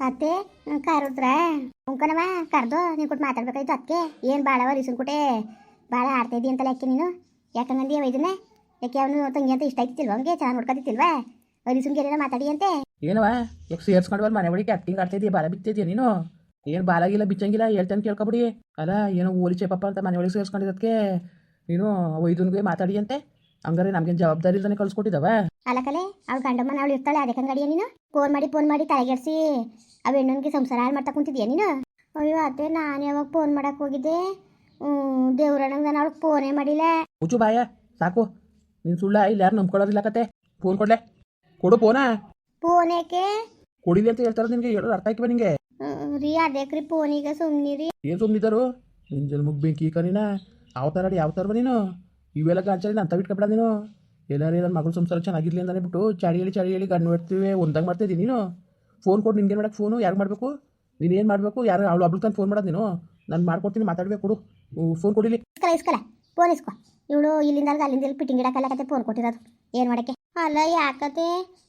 ಅತ್ತೆ ಕರೆದ್ರ ಉಂಕನವ ಕರ್ದು, ನೀನು ಕೊಟ್ಟು ಮಾತಾಡ್ಬೇಕಾಯ್ತು ಅದಕ್ಕೆ ಏನು ಭಾಳವ ರೀಸನ್ ಕೊಟ್ಟೆ? ಭಾಳ ಆಡ್ತಾ ಇದೀಯ ಅಂತಲ್ಲ ಯಾಕೆ ನೀನು ಯಾಕಂಗಂದಿ ಇದನ್ನ? ಯಾಕೆ ಅವನು ತಂಗಿ ಅಂತ ಇಷ್ಟ ಆಯ್ತಿಲ್ವ ಹಂಗೆ ಚೆನ್ನಾಗಿ ನೋಡ್ಕೊತಿಲ್ವಾ ರೀಸನ್ಗೆ ಏನೇನೋ ಮಾತಾಡಿ ಅಂತೆ. ಏನವ ಯಾಕೆ ಸೇರ್ಸ್ಕೊಂಡು ಮನೆ ಒಳಗೆ ಆಕ್ಟಿಂಗ್ ಆಡ್ತಾ ಇದೀಯ, ಬಾಲ ಬಿತ್ತಿದ್ಯಾ ನೀನು? ಏನು ಬಾಲಾಗಿಲ್ಲ, ಬಿಚ್ಚಂಗಿಲ್ಲ, ಹೇಳ್ತಾನೆ ಕೇಳ್ಕೊಬಿಡಿ. ಅಲ್ಲ, ಏನೋ ಓಲಿ ಚೇಪಪ್ಪ ಅಂತ ಮನೆ ಒಳಗೆ ಸೇರ್ಸ್ಕೊಂಡಿದ್ದಕ್ಕೆ ನೀನು ಒಯ್ದನ್ಗೆ ಮಾತಾಡಿ ಅಂತೆ. ಹಂಗಾರೆ ನಮ್ಗೇನು ಜವಾಬ್ದಾರಿ ಇಲ್ದಾನೆ ಕಳ್ಸ್ಕೊಟ್ಟಿದ್ದಾವ ಅಲ್ಲ ಅವ್ಳ ಗಂಡಮ್ಮನ ಅವಳು ಇರ್ತಾಳೆ ಅದಕ್ಕೆ ಅಂಗಡಿಯ ನೀನು? ಫೋನ್ ಮಾಡಿ ಫೋನ್ ಮಾಡಿ ತಲೆಗೆಡ್ಸಿ ಅವ ಹೆಣ್ಣನಿಗೆ ಸಂಸಾರ ಹಾಳು ಮಾಡ್ತಾ ಕುಂತಿದ್ಯಾ ನೀನು? ಅಯ್ಯೋ ಅತ್ತೆ ನಾನು ಯಾವಾಗ ಫೋನ್ ಮಾಡಕ್ ಹೋಗಿದ್ದೆ. ದೇವ್ರಣ್ಣಂಗೆ ನಾನು ಅವಳಿಗೆ ಫೋನೇ ಮಾಡಿಲ್ಲ. ಮುಚ್ಚು ಬಾಯ ಸಾಕು. ನೀನು ಸುಳ್ಳ ಇಲ್ಲಿ ಯಾರು ನಂಬ್ಕೊಳ್ಳೋದಿಲ್ಲ ಕತೆ. ಫೋನ್ ಕೊಡ್ಲೆ. ಕೊಡು ಫೋನ ಫೋನ್ ಯಾಕೆ? ಕೊಡಿಲಿ ಅಂತ ಹೇಳ್ತಾರೆ ನಿನಗೆ ಹೇಳೋದು ಅರ್ಥ ಆಯ್ತು ನಿಂಗೆ. ರೀ ಅದಕ್ಕೆ ರೀ ಈಗ ಸುಮ್ಮನಿರಿ ಏನು ಸುಮ್ಮನಿದ್ದರು ನಿನ್ನ ಜನ್ಮಕ್ಕೆ ಬೆಂಕಿ ಕನಿನ ಯಾವ ಥರ ಯಾವ ಥರ ನೀನು? ಇವೆಲ್ಲ ಗಾಂಚಲಿ ಅಂತ ಬಿಟ್ಕೊಬೇಡ ನೀನು. ಎಲ್ಲಾರು ನನ್ನ ಮಗಳು ಸಂಸಾರ ಚೆನ್ನಾಗಿರ್ಲಿ ಅಂತ ಬಿಟ್ಟು ಚಾಡಿ ಹೇಳಿ ಚಾಡಿ ಹೇಳಿ ಗಂಡು ಮಾಡ್ತೀವಿ ಒಂದಾಗ ಮಾಡ್ತಿದ್ದೀನಿ ನೀನು. ಫೋನ್ ಕೊಡು ನಿನ್ಗೆ ಮಾಡೋಕೆ ಫೋನು ಯಾರು ಮಾಡಬೇಕು? ನೀನು ಏನು ಮಾಡಬೇಕು? ಯಾರು ಅವಳು ಒಬ್ಳು ತಾನು ಫೋನ್ ಮಾಡೋದು ನೀನು? ನಾನು ಮಾಡ್ಕೊಡ್ತೀನಿ, ಮಾತಾಡಬೇಕು ಕೊಡು. ಫೋನ್ ಕೊಡಿಲಿ. ಇಸ್ಕಲ ಇಸ್ಕಲ ಫೋನ್ ಇಸ್ಕೊ. ಇವಳು ಇಲ್ಲಿಂದ ಅಲ್ಲಿಂದ ಇಲ್ಲಿ ಪಿಟ್ಟಿಂಗ್ ಫೋನ್ ಕೊಟ್ಟಿರೋದು. ಏನು ಮಾಡಕ್ಕೆ? ಅಲ್ಲ, ಯಾಕತೆ?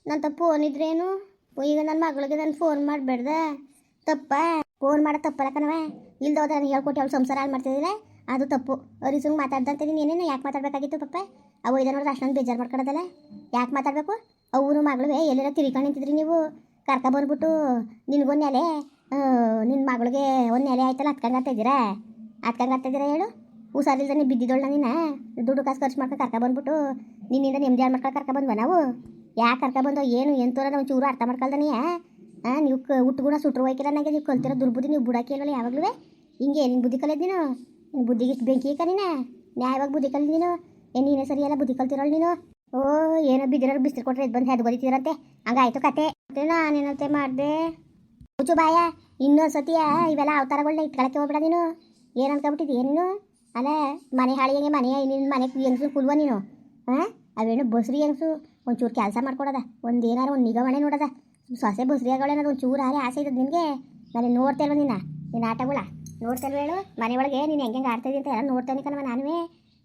ನನ್ನ ಫೋನ್ ಇದ್ರೇನು? ಈಗ ನನ್ನ ಮಗಳಿಗೆ ನಾನು ಫೋನ್ ಮಾಡಬೇಡ್ದೆ. ತಪ್ಪ? ಫೋನ್ ಮಾಡೋ ತಪ್ಪಲ್ಲ ಕಣವ ನಾನು ಹೇಳ್ಕೊಟ್ಟು ಅವಳು ಸಂಸಾರ ಹಾಳು ಮಾಡ್ತಿದ್ದಿಲ್ಲ ಅದು ತಪ್ಪು. ಅವ್ರಿಸಂಗೆ ಮಾತಾಡ್ದಂತೆ ನೀನು ನೀನೇನು ಯಾಕೆ ಮಾತಾಡಬೇಕಾಗಿತ್ತು ಪಪ್ಪ? ಅವು ಇದೆ ನೋಡಿದ್ರೆ ಅಷ್ಟೊಂದು ಬೇಜಾರು ಮಾಡ್ಕೊಡೋದಲ್ಲ ಯಾಕೆ ಮಾತಾಡಬೇಕು? ಅವನು ಮಗಳು ಎಲ್ಲಿರ ತಿರ್ಕೊಂಡು ನಿಂತಿದ್ರಿ ನೀವು? ಕರ್ಕ ಬಂದ್ಬಿಟ್ಟು ನಿನಗೊಂದು ನೆಲೆ ನಿನ್ನ ಮಗಳಿಗೆ ಒಂದು ನೆಲೆ ಆಯ್ತಲ್ಲ ಹತ್ಕಂಗೆ ಇದ್ದೀರಾ? ಹತ್ಕಂಗೆ ಇದ್ದೀರಾ ಹೇಳು? ಹುಷಾರಿಲ್ದಾನೆ ಬಿದ್ದಿದ್ದೋಳ ನಿನ್ನ ದುಡ್ಡು ಕಾಸು ಖರ್ಚು ಮಾಡ್ಕೊಂಡು ಕರ್ಕ ಬಂದ್ಬಿಟ್ಟು ನಿನ್ನಿಂದ ನೆಮ್ಮದಿ ಹಾಳು ಮಾಡ್ಕೊಂಡು ಕರ್ಕ ಬಂದ್ವ ನಾವು? ಯಾಕೆ ಕರ್ಕ ಬಂದೋ ಏನು ಎಂತೂರ ನಾವು ಚೂರು ಅರ್ಥ ಮಾಡ್ಕೊಳ್ದಾನೆ ಹಾಂ ನೀವು ಕ ಉಟ್ಗುಣ ಸುಟ್ಟರು ಹೋಯ್ಕಿಲ್ಲ ನನಗೆ ನೀವು ಕಲ್ತಿರೋ ದುರ್ಬುದ್ಧಿ ನೀವು ಬುಡಾಕಿ ಇಲ್ವಲ್ಲ ಯಾವಾಗಲೂ ಹಿಂಗೆ ಏನು ಬುದ್ಧಿ ನೀನು? ನಿನ್ನ ಬುದ್ಧಿಗೆ ಇಷ್ಟು ಬೆಂಕಿ ಈಗ ನ್ಯಾಯವಾಗಿ ಬುದ್ಧಿ ಕಲಿ ನೀನು? ಏನು ನೀನೇ ಸರಿಯಲ್ಲ ಬುದ್ಧಿ ಕಲ್ತಿರೋಳು ನೀನು? ಓ, ಏನೋ ಬಿದ್ದಿರೋ ಬಿಸಿಲು ಕೊಟ್ಟರೆ ಇದು ಬಂದು ಹೆದ್ ಬದಿತೀರಂತೆ ಹಂಗಾಯ್ತು ಕತೆ. ನಾನೇನಂತೆ ಮಾಡಿದೆ? ಹುಚ್ಚು ಬಾಯ ಇನ್ನೊಂದು ಸತಿಯ ಇವೆಲ್ಲ ಅವತಾರಗಳನ್ನ ಇಟ್ಕೊಳಕ್ಕೆ ಹೋಗ್ಬಿಡ ನೀನು. ಏನು ಅನ್ಕೊಬಿಟ್ಟಿದ್ದೀಯ ನೀನು? ಅಲ್ಲ, ಮನೆ ಹಾಳಿಗೆ ಮನೆ ನಿನ್ನ ಮನೆ ಹೆಂಗಸು ಕುಲ್ವ ನೀನು? ಹಾಂ? ಅವೇನು ಬಸ್ರಿ ಹೆಂಗಸು? ಒಂಚೂರು ಕೆಲಸ ಮಾಡ್ಕೊಡೋದ. ಒಂದು ಏನಾರು ಒಂದು ನಿಗಮಣೆ ನೋಡೋದ. ಸೊಸೆ ಬಸ್ರಿ ಒಂಚೂರು ಆರೆ ಆಸೆ ಇದ್ದದ್ದು ನಿನಗೆ. ನಾನು ನೋಡ್ತಾ ಇಲ್ವ ನಿನ್ನ? ನಿನ್ನ ಆಟಗಳ? ನೋಡ್ತಾ ಇಲ್ವ ಹೇಳು? ಮನೆಯೊಳಗೆ ನೀನು ಹೆಂಗೆ ಹೆಂಗೆ ಆಡ್ತಾ ಅಂತ ಎಲ್ಲ ನೋಡ್ತಾನೆ ಕಣವ ನಾನುವೇ.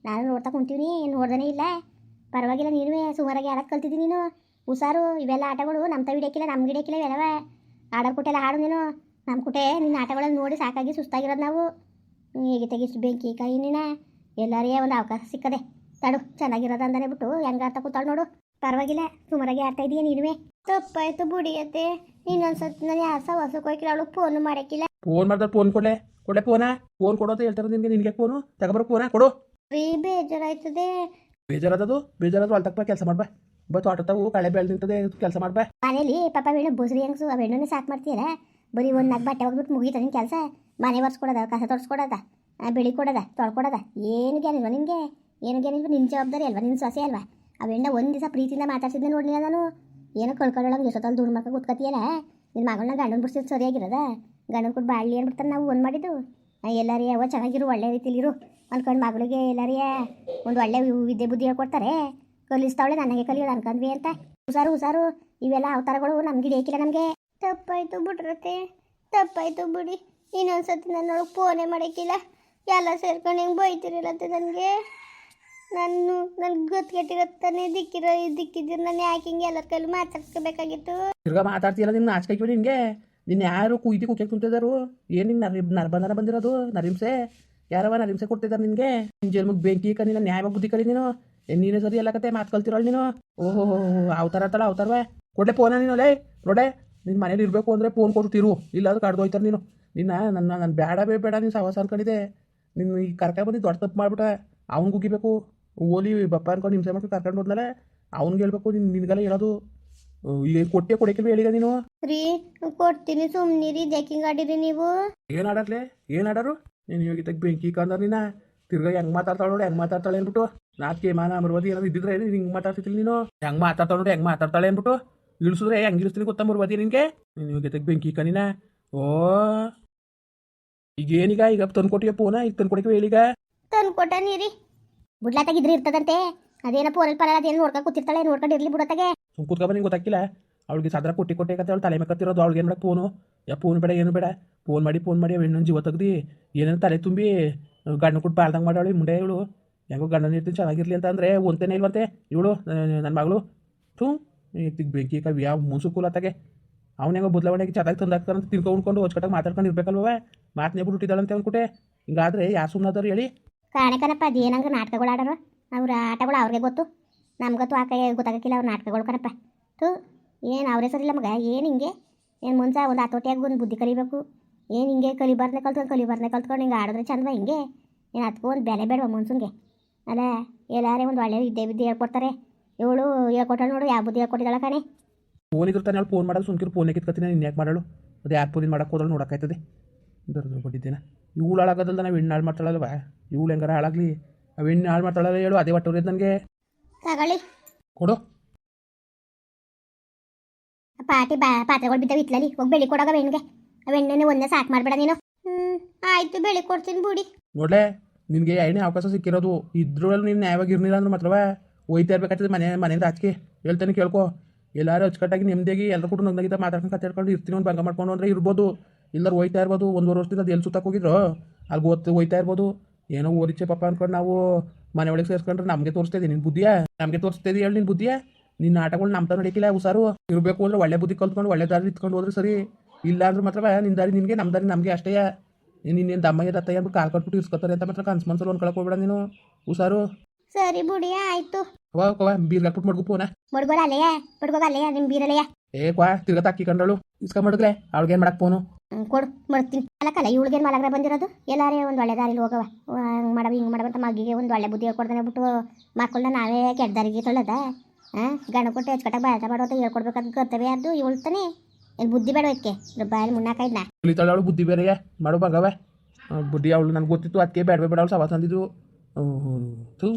ನಾನು ನೋಡ್ತಾ ಕುಂತೀವಿ ನೋಡ್ದೇ ಇಲ್ಲ. ಪರವಾಗಿಲ್ಲ ನೀನುವೇ, ಸುಮಾರಾಗಿ ಆಡಕ್ಕೆ ಕಲ್ತಿದ್ದೀನಿ ನೀನು. ಹುಷಾರು, ಇವೆಲ್ಲ ಆಟಗಳು ನಮ್ಮ ತ ಹಿಡಿಯಕ್ಕಿಲ್ಲ ನಮ್ಗೆ ಹಿಡಿಯಕ್ಕಿಲ್ಲ ಇವೆಲ್ಲವ. ಆಡೋ ಕೊಟ್ಟೆಲ್ಲ ಹಾಡು ನೀನು. ನಮ್ಮ ಕುಟೆ ನಿನ್ನ ಆಟಗಳನ್ನ ನೋಡಿ ಸಾಕಾಗಿ ಸುಸ್ತಾಗಿರೋದು ನಾವು. ಹೀಗೆ ತೆಗೆಸಿ ಬೆಂಕಿ ಕಾಯಿ ನೀನ ಎಲ್ಲರಿಗೆ ಒಂದು ಅವಕಾಶ ಸಿಕ್ಕದೆ. ತಡು, ಚೆನ್ನಾಗಿರೋದು ಅಂತಾನೆ ಬಿಟ್ಟು ಹೆಂಗೆ ಆಡ್ತಾ ಕೂತಾಳು ನೋಡು. ಪರವಾಗಿಲ್ಲ, ಸುಮಾರಾಗಿ ಆಡ್ತಾ ಇದೀಯ ನೀನುವೆ. ತಪ್ಪಾಯ್ತು ಬುಡಿಯತ್ತೆ ಇನ್ನೊಂದ್ಸತಿ ನಾನು ಯಾರು ಸಹ ಹೊಸಕ್ಕೆ ಹೋಗಿಲ್ಲ ಅವಳು ಫೋನ್ ಮಾಡೋಕ್ಕಿಲ್ಲ. ಫೋನ್ ಮಾಡಿದ್ರೆ ಫೋನ್ ಕೊಡ್ಲೆ. ಕೊಡ್ಲೆ ಫೋನ ಫೋನ್ ಕೊಡು ಅಂತ ಹೇಳ್ತಾರೆ ನಿಮ್ಗೆ ನಿನ್ಗೆ ಫೋನು ತಗೊಬರೋ ಫೋನ ಕೊಡು. ರೀ ಬೇಜಾರಾಯ್ತದೆ. ಬೇಜಾರದದು? ಬೇಜಾರದು ಅಲ್ಲಿ ತಕ್ಕ ಕೆಲಸ ಮಾಡ್ಬಾ. ಬಾ ತೋಟ ತಾವು ಕಳೆ ಬೆಳೆ ನಿಂತದೆ ಕೆಲಸ ಮಾಡ್ಬಾ. ಮನೇಲಿ ಪಾಪ ಬೇಡ ಬುಸ್ರಿ ಹೆಂಗಸು ಆ ಹೆಣ್ಣನ್ನೇ ಸಾಕ್ ಮಾಡ್ತೀಯಲ್ಲ? ಬರೀ ಒಂದು ನಾಲ್ಕು ಬಟ್ಟೆ ಹೋಗ್ಬಿಟ್ಟು ಮುಗೀತ ನಿನ್ನ ಕೆಲಸ? ಮನೆ ಒರೆಸ್ಕೊಡೋದ ಕಸ ತೊಡ್ಸ್ಕೊಡೋದ ಬೆಳಿ ಕೊಡದ ತೊಳ್ಕೊಡದ? ಏನು ಜ್ಞಾನಿಲ್ವ ನಿನಗೆ ಏನು ಜ್ಞಾನಿಲ್ವ ನಿನ್ನ ಜವಾಬ್ದಾರಿ ಅಲ್ವಾ ನಿನ್ನ ಸೊಸೆ ಅಲ್ವಾ? ಆ ಹೆಣ್ಣ ಒಂದು ದಿವಸ ಪ್ರೀತಿಯಿಂದ ಮಾತಾಡ್ಸಿದ್ದೆ ನೋಡಲಿಲ್ಲ ನಾನು? ಏನೋ ಕಳ್ಕೊಳ್ಳೋಣ ಎಷ್ಟೊತ್ತಲ್ಲಿ ದೂರ ಮಕ್ಕ ಗೊತ್ಕತಿಯಲ್ಲ ನಿನ್ನ ಮಗಳನ್ನ ಗಂಡನ ಬಿಡ್ಸಿದ್ದು ಸರಿಯಾಗಿರೋದ? ಗಂಡನ ಕೊಟ್ಟು ಬಾಳ್ಲಿ ಏನ್ಬಿಡ್ತಾರೆ ನಾವು ಒಂದು ಮಾಡಿದ್ದು? ಎಲ್ಲಾರೇ ಯಾವ ಚೆನ್ನಾಗಿರು ಒಳ್ಳೆ ರೀತಿಲಿರು ಅಂದ್ಕೊಂಡು ಮಗಳಿಗೆ ಎಲ್ಲಾರಿಯ ಒಂದು ಒಳ್ಳೆ ವಿದ್ಯೆ ಬುದ್ಧಿ ಹೇಳ್ಕೊಡ್ತಾರೆ. ಕಲಿಸ್ತಾವಳೆ ನನಗೆ ಕಲಿಯೋದು ಅನ್ಕೊಂಡ್ವಿ ಅಂತ. ಹುಷಾರು ಹುಷಾರು ಇವೆಲ್ಲ ಅವತಾರಗಳು ನಮ್ಗೆ ಹಿಡಿಯಕಿಲ್ಲ ನಮಗೆ. ತಪ್ಪಾಯ್ತು ಬಿಡ್ರತೆ ತಪ್ಪಾಯ್ತು ಬಿಡಿ. ಇನ್ನೊಂದ್ಸತಿ ನನ್ನೊಳಗೆ ಫೋನೇ ಮಾಡೋಕ್ಕಿಲ್ಲ ಎಲ್ಲ ಸೇರ್ಕೊಂಡು ಹೆಂಗೆ ಬೈತಿರಲತ್ತೆ ನನಗೆ. ನಾನು ನನ್ಗೆ ಗೊತ್ತಿರತ್ತಾನೆ ದಿಕ್ಕಿರೋ ದಿಕ್ಕಿದ್ರು ನಾನು ಯಾಕೆ ಹಿಂಗೆ ಎಲ್ಲರ ಕೈಲಿ ಮಾತಾಡ್ಸ್ಕೋಬೇಕಾಗಿತ್ತು? ತಿರ್ಗಾ ಮಾತಾಡ್ತೀಯಲ್ಲ ನಿನ್ನ ಆಚೆ ಕೈ ನಿನಗೆ. ನಿನ್ನ ಯಾರು ಕುಯ್ದು ಕುಕ್ಕಕ್ಕೆ ತುಂಬಿದ್ದಾರೆ ಏನು ನಿನ್ನ ನರಿ ನರ್ಬಂಧನ ಬಂದಿರೋದು? ನರಿಂಸೆ ಯಾರವ ನರಿಂಸೆ ಕೊಡ್ತಿದ್ದಾರೆ ನಿನಗೆ? ನಿನ್ನ ಜನ್ಮಕ್ಕೆ ಬೆಂಕಿ ಕಲಿ ನಿನ್ನ ನ್ಯಾಯ ಬುದ್ಧಿ ಕಲಿ ನೀನು? ನೀನೇ ಸರಿ ಎಲ್ಲ ಕತೆ, ಮಾತು ಕಲ್ತಿರೋಳು ನೀನು? ಓಹೋ ಅವತಾರ ತಳ ಅವತಾರವೇ ಕೊಡ್ಲೆ ಫೋನ ನೀನು, ಲೇ ನೋಡೆ ನಿನ್ನ ಮನೇಲಿ ಇರಬೇಕು ಅಂದರೆ ಫೋನ್ ಕೊಡ್ತಿರು ಇಲ್ಲ ಅದು ಕಡ್ದು ಹೋಯ್ತಾರೆ ನೀನು. ನಿನ್ನ ನನ್ನ, ನಾನು ಬೇಡ ಬೇ, ಬೇಡ, ನೀನು ಸವಾಸ ಅನ್ಕೊಂಡಿದ್ದೆ. ನಿನ್ನ ಈ ಕರ್ಕೊಂಡು ಬಂದು ದೊಡ್ಡ ತಪ್ಪು ಮಾಡ್ಬಿಟ್ಟೆ. ಅವ್ನಿಗೆ ಉಗಿಬೇಕು ಓಲಿ, ಬಪ್ಪ ಅನ್ಕೊಂಡು ಹಿಂಸೆ ಮಾಡ್ಕೊಂಡು ಕರ್ಕೊಂಡು ಹೋದ್ಮೇಲೆ ಅವ್ನಿಗೆ ಹೇಳ್ಬೇಕು ನಿನ್ನ ನಿನಗೆಲ್ಲ ಹೇಳೋದು. ಈಗ ಕೊಟ್ಟೆ ಕೊಡಕ್ಕಿಲ್ವ ಹೇಳಿಗ ನೀನು? ರೀ ಕೊಡ್ತೀನಿ ಸುಮ್ಮನಿರಿ ಜಕಿಂಗ್ ಆಡಿರಿ ನೀವು. ಏನ್ ಆಡರ್ಲೆ ಏನ್ ಆಡರು? ನೀನು ಇವಾಗ ತೆಗ್ ಬೆಂಕಿ ಕಂದ್ರ ನೀನ. ತಿರ್ಗಾ ಹೆಂಗ್ ಮಾತಾಡ್ತಾಳೆ ನೋಡಿ ಹೆಂಗ್ ಮಾತಾಡ್ತಾಳೆ ಅನ್ಬಿಟ್ಟು ನಾಚಿಕೆ ಮಾನ ಅಮರ್ವದಿ ಏನಾದ್ರು ಇದ್ದಿದ್ರೆ ಹಿಂಗ್ ಮಾತಾಡ್ತಿದ್ದಿಲ್ಲ ನೀನು. ಹೆಂಗ್ ಮಾತಾಡ್ತಾಳ ನೋಡಿ ಹೆಂಗ್ ಮಾತಾಡ್ತಾಳೆ ಅನ್ಬಿಟ್ಟು ಇಳಿಸಿದ್ರೆ ಹೆಂಗ್ ಇಳಿಸ್ತೀನಿ ಗೊತ್ತಾ ಮರ್ವದಿ ನಿನಗೆ? ನೀನು ಇವಾಗ ತೆಗ್ ಬೆಂಕಿ ಕನಿನ ಓ. ಈಗ ಏನೀಗ ಈಗ ತಂದ್ಕೊಟ್ಟಿಯ ಪೋನ? ಈಗ ತಂದ್ಕೊಟ್ಟಿಗೆ ಹೇಳಿಗ? ತಂದ್ಕೊಟ್ಟ ನೀರಿ ಬುಡ್ಲಾ ತೆಗಿದ್ರೆ ಇರ್ತದಂತೆ. ಅದೇನ ಪೋರಲ್ಲಿ ಪರ ಅದೇನು ನೋಡ್ಕೊಂಡು ಕೂತಿರ್ತಾಳೆ ನೋಡ್ಕೊಂಡು ಇರ್ಲಿ ಬಿಡತ್ತಾಗೆ ಸುಮ್ ಕೂತ್ಕೊಬ ನಿಂಗೆ ಗೊತ್ತಾಗಿಲ್ಲ ಅವಳಿಗೆ ಸದ್ರ ಕೊಟ್ಟಿ ಕೊಟ್ಟೆ ಕತೆ ಅವಳು ತಲೆ ಮೇಕತ್ತಿರೋದು ಅವಳಿಗೆ ಏನು ಬೇಡ ಫೋನು ಯಾ ಫೋನ್ ಬೇಡ, ಏನು ಬೇಡ. ಫೋನ್ ಮಾಡಿ ಫೋನ್ ಮಾಡಿ ಹೆಣ್ಣೊಂದು ಜೀವ ತೆಗ್ದು. ಏನೇನು ತಲೆ ತುಂಬಿ, ಗಂಡ ಕೊಟ್ಟು ಬಾಳ್ದಂಗೆ ಮಾಡವಳು ಮುಂಡೆ ಇವಳು. ಹೆಂಗೋ ಗಂಡನ ಇರ್ತೀನಿ ಚೆನ್ನಾಗಿರ್ಲಿ ಅಂತ ಅಂದರೆ ಒಂತೇನೆ ಇಲ್ವಂತೆ? ಇವಳು ನನ್ನ ಮಗಳು. ಥೂ ಬೆಂಕಿ ಕವಿ ಯಾವ ಮುನ್ಸು ಕೂಲತ್ತಾಗೆ ಹೆಂಗೋ ಬದಲಾವಣೆಗೆ ಚೆನ್ನಾಗಿ ತಂದಾಕ್ತಾರಂತ ತಿಳ್ಕೊ ಉಂಡ್ಕೊಂಡು ಹೊಚ್ಕಟ್ಟಾಗ ಮಾತಾಡ್ಕೊಂಡು ಇರ್ಬೇಕಲ್ವ ಮಾತನ್ನೇ ಬಿಟ್ಟಿದ್ದಾಳಂತೆ ಅಂದ್ಕೊಟ್ಟೆ ಹಿಂಗಾದ್ರೆ ಯಾರು ಸುಮ್ಮನಾದ್ರು ಹೇಳಿ? ಕಾಣೆ ಕಣಪ್ಪ ನಾಟಕಗಳು ಆಡೋರು? ಅವ್ರ ಆಟಗಳು ಅವ್ರಿಗೆ ಗೊತ್ತು. ನಮ್ಗಂತೂ ಆಕೆ ಗೊತ್ತಾಗಕ್ಕಿಲ್ಲ ಅವ್ರು ನಾಟಕಗಳು ಕಣಪ್ಪ. ತು ಏನು ಅವರೇ ಸರಿಲ್ಲ ಮಗ, ಏನು ಹಿಂಗೆ? ಏನು ಮುಂಚೆ ಒಂದು ಹತೋಟಿಯಾಗಿ ಒಂದು ಬುದ್ಧಿ ಕಲಿಬೇಕು? ಏನು ಹಿಂಗೆ ಕಲಿಬಾರ್ದೆ ಕಲ್ತ್ಕೊಂಡು ಕಲಿಬಾರ್ದೆ ಕಲ್ತ್ಕೊಂಡು ಹಿಂಗೆ ಆಡಿದ್ರೆ ಚಂದವ ಹಿಂಗೆ? ಏನು ಅದಕ್ಕೂ ಒಂದು ಬೆಲೆ ಬೇಡವ ಮನ್ಸೂನ್ಗೆ? ಅಲ್ಲ, ಎಲ್ಲಾರೇ ಒಂದು ಒಳ್ಳೆ ವಿದ್ಯೆ ವಿದ್ಯೆ ಹೇಳ್ಕೊಡ್ತಾರೆ. ಇವಳು ಹೇಳ್ಕೊಟ್ಟಾಳ ನೋಡು ಯಾವ ಬುದ್ಧಿ ಹೇಳ್ಕೊಟ್ಟಿದ್ದಾಳ ಕಣೆ. ಫೋನ್ ಇದ್ರೆ ತಾನೆ ಫೋನ್ ಮಾಡೋದು ಸುಮ್ಕಿರು ಫೋನ್ ಕಿತ್ಕೊತೀನಿ ನೀನು ಯಾಕೆ ಮಾಡಳು? ಅದು ಯಾಕೆ ಫೋನ್ ಮಾಡಕ್ಕೆ ಹೋದ್ರೆ ನೋಡೋಕ್ಕಾಯ್ತದೆ. ದರ್ದು ಇವಳು ಹಾಳಾಗೋದಲ್ಲ ನಾವು ಹೆಣ್ಣು ಹಾಳು ಮಾಡ್ತಾಳಲ್ವ? ಇವಳು ಹೆಂಗಾರ ಹಾಳಾಗಲಿ? ಅವು ಹಾಳು ಮಾಡ್ತಾಳಲ್ಲ ಹೇಳು, ಅದೇ ಒಟ್ಟು ನನಗೆ. ತಗೊಳ್ಳಿ. ಕೊಡು. ಪಾಟಿ ಬಾ ಪಾತ್ರೆಗಳು ಬಿದ್ದಾವೆ ಇಟ್ಲಲ್ಲಿ ಹೋಗಿ ಬೆಳಿ ಕೊಡೋಗ ಬೆಣ್ಣಿಗೆ ಬೆಣ್ಣೆನೆ ಒಂದೇ ಸಾಕು ಮಾಡ್ಬೇಡ ನೀನು. ಆಯ್ತು ಆಯಿತು ಬೆಳಿ ಕೊಡ್ತೀನಿ ಬಿಡಿ. ನೋಡ್ಲೆ ನಿನಗೆ ಐನೇ ಅವಕಾಶ ಸಿಕ್ಕಿರೋದು. ಇದ್ರಲ್ಲಿ ನೀನು ನ್ಯಾಯವಾಗಿ ಇರಲಿಲ್ಲ ಅಂದ್ರೆ ಮಾತ್ರವ? ಒಯ್ತಾ ಇರ್ಬೇಕಾಗ್ತದೆ ಮನೆ ಮನೆಯಿಂದ ಆಚೆಗೆ. ಹೇಳ್ತಾನೆ ಕೇಳ್ಕೊ. ಎಲ್ಲರೂ ಅಚ್ಚುಕಟ್ಟಾಗಿ ನೆಮ್ಮದಿಯಾಗಿ ಎಲ್ಲರೂ ಕೂಡ ನಗ್ನಗಿದ್ದ ಮಾತಾಡ್ಕೊಂಡು ಕತ್ತಾಡ್ಕೊಂಡು ಇರ್ತೀನಿ ಒಂದು ಭಂಗ ಮಾಡ್ಕೊಂಡು ಅಂದ್ರೆ ಇರ್ಬೋದು. ಇಲ್ಲರೂ ಒಯ್ತಾ ಇರ್ಬೋದು. ಒಂದ್ವರೆ ವರ್ಷದಿಂದ ಅದು ಎಲ್ಲಿ ಸುತ್ತಕ್ಕೆ ಹೋಗಿದ್ರು? ಅಲ್ಲಿ ಓದ್ತಾ ಒಯ್ತಾ ಇರ್ಬೋದು. ಏನೋ ಓರಿಚೆ ಪಾಪ ಅಂದ್ಕೊಂಡು ನಾವು. ಮನೆ ಒಳಗೆ ನಮ್ಗೆ ನಮಗೆ ನಿನ್ ಇದೀನಿ ನಿನ್ನ ಬುದ್ಧಿಯ? ನಮಗೆ ತೋರಿಸ್ತಾ ಇದೀಯ ಹೇಳಿ ನಿನ್ನ ಬುದ್ಧಿಯ? ನಿನ್ನ ಆಟಗಳು ನಮ್ಮ ತರ ನಡೀಕಿಲ್ಲ ಹುಷಾರು ಇರಬೇಕು ಅಂದ್ರೆ ಒಳ್ಳೆ ಬುದ್ಧಿ ಕಲ್ತ್ಕೊಂಡು ಒಳ್ಳೆ ದಾರಿ ಇತ್ಕೊಂಡು ಹೋದ್ರೆ ಸರಿ. ಇಲ್ಲ ಅಂದ್ರೆ ಮಾತ್ರ ನಿನ್ನ ದಾರಿ ನಿನಗೆ ನಮ್ಮ ದಾರಿ ನಮಗೆ ಅಷ್ಟೇ. ನಿನ್ನ ದಮ್ಮಯ್ಯ ದತ್ತಯ್ಯ ಅಂತ ಕಾಲ್ ಕೊಟ್ಬಿಟ್ಟು ಇಸ್ಕೊತಾರೆ ಅಂತ ಮಾತ್ರ ಕನ್ಸ್ ಮನ್ಸಲ್ಲಿ ಒಂದು ಹೋಗ್ಬೇಡ ನೀನು. ಹುಷಾರು ಸರಿ ಬುಡಿ ಆಯ್ತು. ಅವ ಕವಾ ಬೀರ್ ಹಾಕ್ಬಿಟ್ಟು ಮಡ್ಗು ಪೋನ. ಮಡ್ಗೋಲ ಅಲ್ಲೆಯ ಮಡ್ಗೋಗ ಅಲ್ಲೆಯ ನಿಮ್ಮ ಬೀರಲೆಯ ಏ ಕ್ವಾ ತಿರ್ಗಾ ತಾಕಿ ಕಂಡಳು ಇಸ್ಕ ಮಡಗ್ಲೆ ಅವ್ಳಿಗೆ ಏನು ಪೋನು? ಕೊಡು ಮಾಡ್ತೀನಿ. ಅಲ್ಲಕ್ಕಲ್ಲ ಇವಳಿಗೇನು ಮಲಗ್ರ ಬಂದಿರೋದು? ಎಲ್ಲಾರೇ ಒಂದು ಒಳ್ಳೆ ದಾರಿಲಿ ಹೋಗವ ಹಂಗೆ ಮಾಡವ, ಹಿಂಗೆ ಮಾಡವ ಅಂತ ಮಗಿಗೆ ಒಂದು ಒಳ್ಳೆ ಬುದ್ಧಿ ಹೇಳ್ಕೊಡ್ತಾನೆ ಬಿಟ್ಟು ಮಕ್ಕಳನ್ನ ನಾವೇ ಕೆಟ್ಟದಾರಿಗೆ ತೊಳೆದ? ಹಾಂ ಗಂಡ ಕೊಟ್ಟು ಹೆಚ್ಚು ಬಾಯ್ತ ಮಾಡೋ ಅಂತ ಹೇಳ್ಕೊಡ್ಬೇಕಾದ ಕರ್ತವ್ಯ ಅದು ಇವಳ್ತಾನೆ ಏನು ಬುದ್ಧಿ ಬೇಡ ಇದಕ್ಕೆ ಬಾಯಲ್ಲಿ ಮುನ್ನಾಕೈದ್ನ ಕಲಿತಾಳೆ ಬುದ್ಧಿ ಬೇರೆಯೇ ಮಾಡು ಬಗವ. ಬುದ್ಧಿ ಅವಳು ನನಗೆ ಗೊತ್ತಿತ್ತು ಅದಕ್ಕೆ ಬೇಡ ಬೇಡ ಅವಳು ಸವಾ ತಂದಿದ್ದು ಥೂ.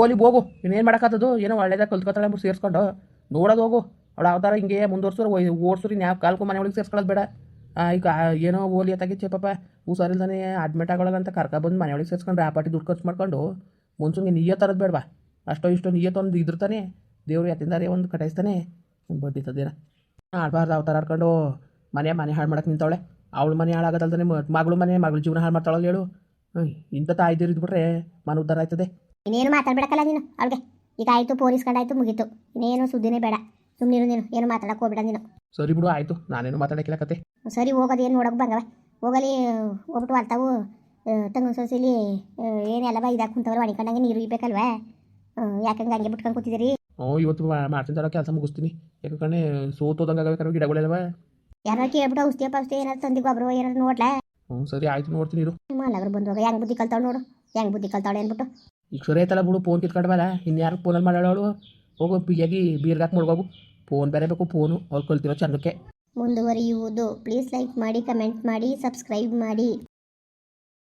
ಓಲಿ ಹೋಗು ಇನ್ನೇನು ಮಾಡೋಕ್ಕಾಗ್ತದು ಏನೋ ಒಳ್ಳೇದಾಗ ಕಲ್ತ್ಕೊತಾಳೆ ಅಂದ್ಬಿಟ್ಟು ಸೇರಿಸ್ಕೊಂಡು. ನೋಡೋದು ಹೋಗು. ಅವಳು ಅವತಾರ ಹಿಂಗೆ ಮುಂದುವರ್ಸೋರು ಓಡಿಸೋರು ಯಾವ ಕಾಲ್ಕು ಮನೆ ಒಳಗೆ ಸೇರ್ಸ್ಕೊಳ್ಳೋದು ಬೇಡ. ಈಗ ಏನೋ ಓಲಿ ಅತ್ತಾಗಿಚ್ಚೆ ಪಾಪ ಹುಷಾರಿಲ್ದಾನೆ ಅಡ್ಮಿಟ್ ಆಗೋಲ್ಲ ಅಂತ ಕರ್ಕ ಬಂದು ಮನೆಯೊಳಗೆ ಸೇರ್ಸ್ಕೊಂಡು ಆ ಪಾಟಿ ದುಡ್ಡು ಖರ್ಚು ಮಾಡ್ಕೊಂಡು ಮುನ್ಸುಂಗೆ ನೀಯ ತರೋದು ಬೇಡವಾ. ಅಷ್ಟೋ ಇಷ್ಟೋ ನೀಯತ್ ಒಂದು ಇದ್ರತಾನೆ ದೇವ್ರು ಎತ್ತಿಂದಾರೆ ಒಂದು ಕಟಾಯಿಸ್ತಾನೆ. ಬಡ್ಡಿ ತದೇನ ಆಡ್ಬಾರ್ದು ಅವತಾರ ಆಡ್ಕೊಂಡು ಮನೆ ಮನೆ ಹಾಳು ಮಾಡಕ್ಕೆ ನಿಂತವಳೆ. ಅವಳು ಮನೆ ಹಾಳಾಗದಲ್ದೇ ಮಗಳು ಮನೆ, ಮಗಳು ಜೀವನ ಹಾಳು ಮಾಡ್ತಾಳಲ್ಲ ಹೇಳು. ಇಂಥ ತಾಯ್ದಿರು ಇದ್ಬಿಟ್ರೆ ಮನೆ ಉದ್ಧಾರ ಆಯ್ತದೆ. ಇನ್ನೇನು ಮಾತಾಡ್ಬೇಡಕ್ಕಲ್ಲ ನೀನು ಅವಳಿಗೆ ಈಗ ಆಯಿತು ಪೋಲಿಸ್ಕೊಂಡಾಯ್ತು ಮುಗೀತು. ಇನ್ನೇನು ಸುದ್ದಿನೇ ಬೇಡ. ಸುಮ್ಮನಿರು ನೀನು. ಏನು ಮಾತಾಡಕ್ಕೆ ಹೋಗ್ಬೇಡ ನೀನು. ಸರಿ ಬಿಡು ಆಯಿತು. ನಾನೇನು ಮಾತಾಡಕ್ಕಿಲ್ಲ ಕತೆ ಸರಿ ಹೋಗೋದು. ಏನು ನೋಡೋಕೆ ಬಂಗವ ಹೋಗಲಿ ಹೋಗ್ಬಿಟ್ಟು ಅರ್ತಾವು ತಂಗ ಸೊಸಿಲಿ ಏನೆಲ್ಲ ಇದಾಗಿ ಕುಂತವ್ರು ಹೊಡಿಕೊಂಡಂಗೆ ನೀರು ಇಬೇಕಲ್ವಾ ಯಾಕಂಗೆ ಹಂಗೆ ಬಿಟ್ಕೊಂಡು ಕೂತಿದ್ದೀರಿ? ಹ್ಞೂ ಇವತ್ತು ಮಾಡ್ತೀನಿ ತರೋ ಕೆಲಸ ಮುಗಿಸ್ತೀನಿ. ಯಾಕಂದ್ರೆ ಸೋತೋದಂಗೆ ಆಗಬೇಕಾದ್ರೆ ಗಿಡಗಳೆಲ್ಲವ ಯಾರು ಕೇಳ್ಬಿಟ್ಟು ಔಷಧಿ ಔಷಧಿ ಏನಾದ್ರು ತಂದಿಗೆ ಒಬ್ಬರು ಏನಾದ್ರು ನೋಡ್ಲಾ? ಹ್ಞೂ ಸರಿ ಆಯ್ತು ನೋಡ್ತೀನಿ ಇರು. ಮಲ್ಲಗರು ಬಂದಾಗ ಹೆಂಗೆ. ಬುದ್ಧಿ ಕಲ್ತಾವ್ ನೋಡು. ಹೆಂಗೆ ಬುದ್ಧಿ ಕಲ್ತಾವಳೆ ಅಂದ್ಬಿಟ್ಟು. ಈಗ ಸರಿ ಆಯ್ತಲ್ಲ ಬಿಡು ಫೋನ್ ಕಿತ್ಕೊಂಡ್ಬಲ್ಲ ಇನ್ಯಾರು ಫೋನಲ್ಲಿ ಮಾಡಾಳು ಹೋಗು ಪಿಯಾಗಿ ಬೀರ್ಗಾಕ್ ಮುಡ್ಗೋಗು ಫೋನ್ ಬೇರೆ ಬೇಕು, ಫೋನು. ಅವ್ರು ಕಲ್ತಿರೋ ಚಂದಕ್ಕೆ ಮುಂದುವರಿಯುವುದು. ಪ್ಲೀಸ್ ಲೈಕ್ ಮಾಡಿ, ಕಮೆಂಟ್ ಮಾಡಿ, ಸಬ್ಸ್ಕ್ರೈಬ್ ಮಾಡಿ.